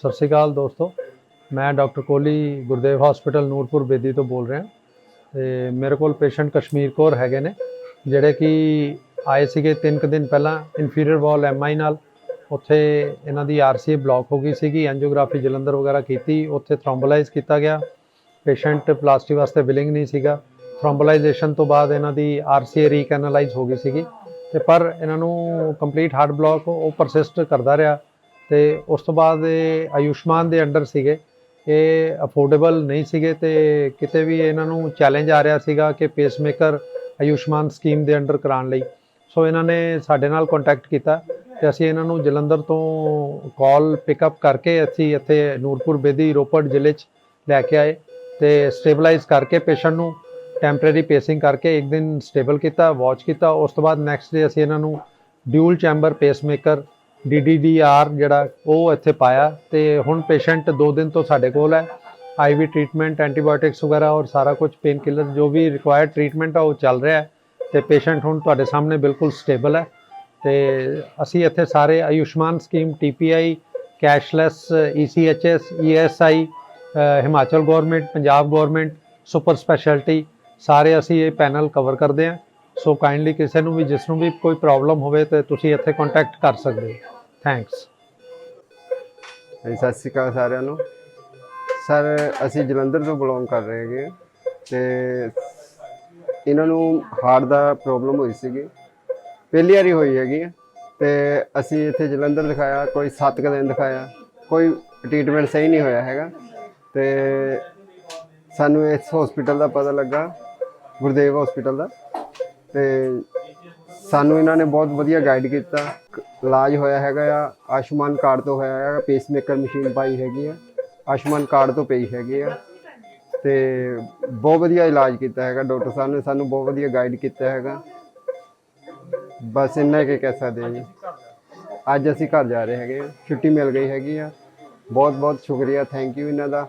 ਸਤਿ ਸ਼੍ਰੀ ਅਕਾਲ ਦੋਸਤੋ। ਮੈਂ ਡਾਕਟਰ ਕੋਹਲੀ, ਗੁਰਦੇਵ ਹਸਪੀਟਲ ਨੂਰਪੁਰ ਬੇਦੀ ਤੋਂ ਬੋਲ ਰਿਹਾ। ਤੇ ਮੇਰੇ ਕੋਲ ਪੇਸ਼ੈਂਟ ਕਸ਼ਮੀਰ ਕੌਰ ਹੈਗੇ ਨੇ, ਜਿਹੜੇ ਕਿ ਆਏ ਸੀਗੇ 3 ਕੁ ਦਿਨ ਪਹਿਲਾਂ ਇਨਫੀਰੀਅਰ ਵਾਲ ਐਮਆਈ ਨਾਲ। ਉੱਥੇ ਇਹਨਾਂ ਦੀ ਆਰਸੀਏ ਬਲੌਕ ਹੋ ਗਈ ਸੀਗੀ ਐਂਜੀਓਗ੍ਰਾਫੀ ਜਲੰਧਰ ਵਗੈਰਾ ਕੀਤੀ, ਉੱਥੇ ਥ੍ਰੋਮਬੋਲਾਈਜ਼ ਕੀਤਾ ਗਿਆ। ਪੇਸ਼ੈਂਟ ਪਲਾਸਟਿਕ ਵਾਸਤੇ ਵਿਲਿੰਗ ਨਹੀਂ ਸੀਗਾ। ਥ੍ਰੋਮਬੋਲਾਈਜੇਸ਼ਨ ਤੋਂ ਬਾਅਦ ਇਹਨਾਂ ਦੀ ਆਰਸੀਏ ਰੀਕੈਨਲਾਈਜ਼ ਹੋ ਗਈ ਸੀਗੀ। ਤੇ ਪਰ ਇਹਨਾਂ ਨੂੰ ਕੰਪਲੀਟ ਹਾਰਟ ਬਲੌਕ ਉਹ ਪਰਸਿਸਟ ਕਰਦਾ ਰਿਹਾ। ਤੇ ਉਸ ਤੋਂ ਬਾਅਦ ਇਹ ਆਯੁਸ਼ਮਾਨ ਦੇ ਅੰਡਰ ਸੀਗੇ। ਇਹ ਅਫੋਰਡੇਬਲ ਨਹੀਂ ਸੀਗੇ ਤੇ ਕਿਤੇ ਵੀ ਇਹਨਾਂ ਨੂੰ ਚੈਲੰਜ ਆ ਰਿਹਾ ਸੀਗਾ ਕਿ ਪੇਸਮੇਕਰ ਆਯੁਸ਼ਮਾਨ ਸਕੀਮ ਦੇ ਅੰਡਰ ਕਰਾਉਣ ਲਈ। ਸੋ ਇਹਨਾਂ ਨੇ ਸਾਡੇ ਨਾਲ ਕੰਟੈਕਟ ਕੀਤਾ ਤੇ ਅਸੀਂ ਇਹਨਾਂ ਨੂੰ ਜਲੰਧਰ ਤੋਂ ਕਾਲ ਪਿਕਅਪ ਕਰਕੇ ਅਸੀਂ ਇੱਥੇ ਨੂਰਪੁਰ ਬੇਦੀ ਰੋਪੜ ਜ਼ਿਲ੍ਹੇ 'ਚ ਲੈ ਕੇ ਆਏ ਤੇ ਸਟੇਬਲਾਈਜ਼ ਕਰਕੇ ਪੇਸ਼ੈਂਟ ਨੂੰ ਟੈਂਪਰੇਰੀ ਪੇਸਿੰਗ ਕਰਕੇ ਇੱਕ ਦਿਨ ਸਟੇਬਲ ਕੀਤਾ ਵਾਚ ਕੀਤਾ। ਉਸ ਤੋਂ ਬਾਅਦ ਨੈਕਸਟ ਡੇ ਅਸੀਂ ਇਹਨਾਂ ਨੂੰ ਡਿਊਲ ਚੈਂਬਰ ਪੇਸਮੇਕਰ DDDR ਜਿਹੜਾ ਉਹ ਇੱਥੇ ਪਾਇਆ ਤੇ ਹੁਣ ਪੇਸ਼ੈਂਟ 2 ਦਿਨ ਤੋਂ ਸਾਡੇ ਕੋਲ ਹੈ। ਆਈਵੀ ਟ੍ਰੀਟਮੈਂਟ ਐਂਟੀਬਾਇਓਟਿਕਸ ਵਗੈਰਾ ਔਰ ਸਾਰਾ ਕੁਝ ਪੇਨ ਕਿਲਰ ਜੋ ਵੀ ਰਿਕੁਆਇਰਡ ਟ੍ਰੀਟਮੈਂਟ ਆ ਉਹ ਚੱਲ ਰਿਹਾ ਹੈ ਤੇ ਪੇਸ਼ੈਂਟ ਹੁਣ ਤੁਹਾਡੇ ਸਾਹਮਣੇ ਬਿਲਕੁਲ ਸਟੇਬਲ ਹੈ। ਤੇ ਅਸੀਂ ਇੱਥੇ ਸਾਰੇ Ayushman scheme TPI cashless ECHS ESI ਅ, Himachal government Punjab government super speciality ਸਾਰੇ ਅਸੀਂ ਇਹ ਪੈਨਲ ਕਵਰ ਕਰਦੇ ਹਾਂ। ਸੋ ਕਾਈਂਡਲੀ ਕਿਸੇ ਨੂੰ ਵੀ, ਜਿਸ ਨੂੰ ਵੀ ਕੋਈ ਪ੍ਰੋਬਲਮ ਹੋਵੇ ਤੇ ਤੁਸੀਂ ਇੱਥੇ ਕੰਟੈਕਟ ਕਰ ਸਕਦੇ ਹੋ। ਥੈਂਕਸ ਹਾਂਜੀ, ਸਤਿ ਸ਼੍ਰੀ ਅਕਾਲ ਸਾਰਿਆਂ ਨੂੰ। ਸਰ ਅਸੀਂ ਜਲੰਧਰ ਤੋਂ ਬਿਲੋਂਗ ਕਰ ਰਹੇ ਹੈਗੇ ਤੇ ਇਹਨਾਂ ਨੂੰ ਹਾਰਟ ਦਾ ਪ੍ਰੋਬਲਮ ਹੋਈ ਸੀਗੀ। ਪਹਿਲੀ ਵਾਰੀ ਹੋਈ ਹੈਗੀ ਹੈ ਤੇ ਅਸੀਂ ਇੱਥੇ ਜਲੰਧਰ ਦਿਖਾਇਆ, ਕੋਈ 7 ਕੁ ਦਿਨ ਦਿਖਾਇਆ, ਕੋਈ ਟ੍ਰੀਟਮੈਂਟ ਸਹੀ ਨਹੀਂ ਹੋਇਆ ਹੈਗਾ। ਤੇ ਸਾਨੂੰ ਇਸ ਹਸਪੀਟਲ ਦਾ ਪਤਾ ਲੱਗਾ, ਗੁਰਦੇਵ ਹਸਪੀਟਲ ਦਾ। ਤੇ ਸਾਨੂੰ ਇਹਨਾਂ ਨੇ ਬਹੁਤ ਵਧੀਆ ਗਾਈਡ ਕੀਤਾ। ਇਲਾਜ ਹੋਇਆ ਹੈਗਾ ਆ, ਆਯੁਸ਼ਮਾਨ ਕਾਰਡ ਤੋਂ ਹੋਇਆ ਹੈਗਾ ਪੇਸਮੇਕਰ ਮਸ਼ੀਨ ਪਾਈ ਹੈਗੀ ਆ, ਆਯੁਸ਼ਮਾਨ ਕਾਰਡ ਤੋਂ ਪਈ ਹੈਗੀ ਆ। ਤੇ ਬਹੁਤ ਵਧੀਆ ਇਲਾਜ ਕੀਤਾ ਹੈਗਾ ਡਾਕਟਰ ਸਾਹਿਬ ਨੇ, ਸਾਨੂੰ ਬਹੁਤ ਵਧੀਆ ਗਾਈਡ ਕੀਤਾ ਹੈਗਾ। ਬਸ ਇੰਨਾ ਕਿ ਕਹਿ ਸਕਦੇ ਹਾਂ ਜੀ। ਅੱਜ ਅਸੀਂ ਘਰ ਜਾ ਰਹੇ ਹੈਗੇ ਆ, ਛੁੱਟੀ ਮਿਲ ਗਈ ਹੈਗੀ ਆ। ਬਹੁਤ ਬਹੁਤ ਸ਼ੁਕਰੀਆ ਥੈਂਕ ਯੂ ਇਹਨਾਂ ਦਾ।